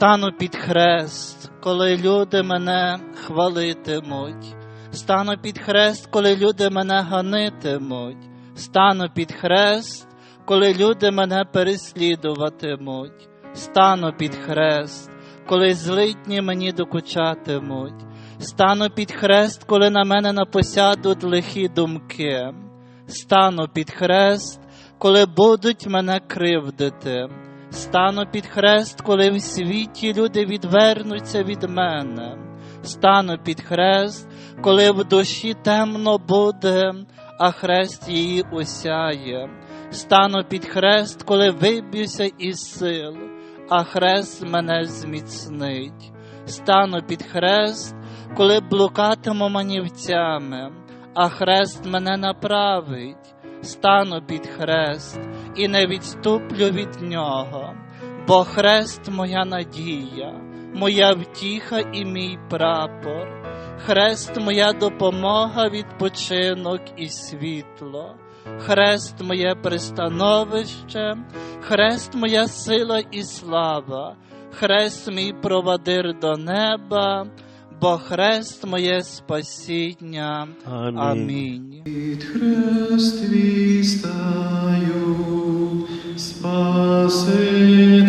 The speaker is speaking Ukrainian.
Стану під хрест, коли люди мене хвалитимуть. Стану під хрест, коли люди мене ганитимуть. Стану під хрест, коли люди мене переслідуватимуть. Стану під хрест, коли злидні мені докучатимуть. Стану під хрест, коли на мене напосядуть лихі думки. Стану під хрест, коли будуть мене кривдити. Стану під хрест, коли в світі люди відвернуться від мене. Стану під хрест, коли в душі темно буде, а хрест її осяє. Стану під хрест, коли виб'юся із сил, а хрест мене зміцнить. Стану під хрест, коли блукатиму манівцями, а хрест мене направить. Стану під хрест і не відступлю від нього, бо хрест моя надія, моя втіха і мій прапор, хрест моя допомога, відпочинок і світло, хрест моє пристановище, хрест моя сила і слава, хрест мій провадир до неба, бо хрест моє спасіння. Амінь. Амінь. Під хрест твій стаю, спаси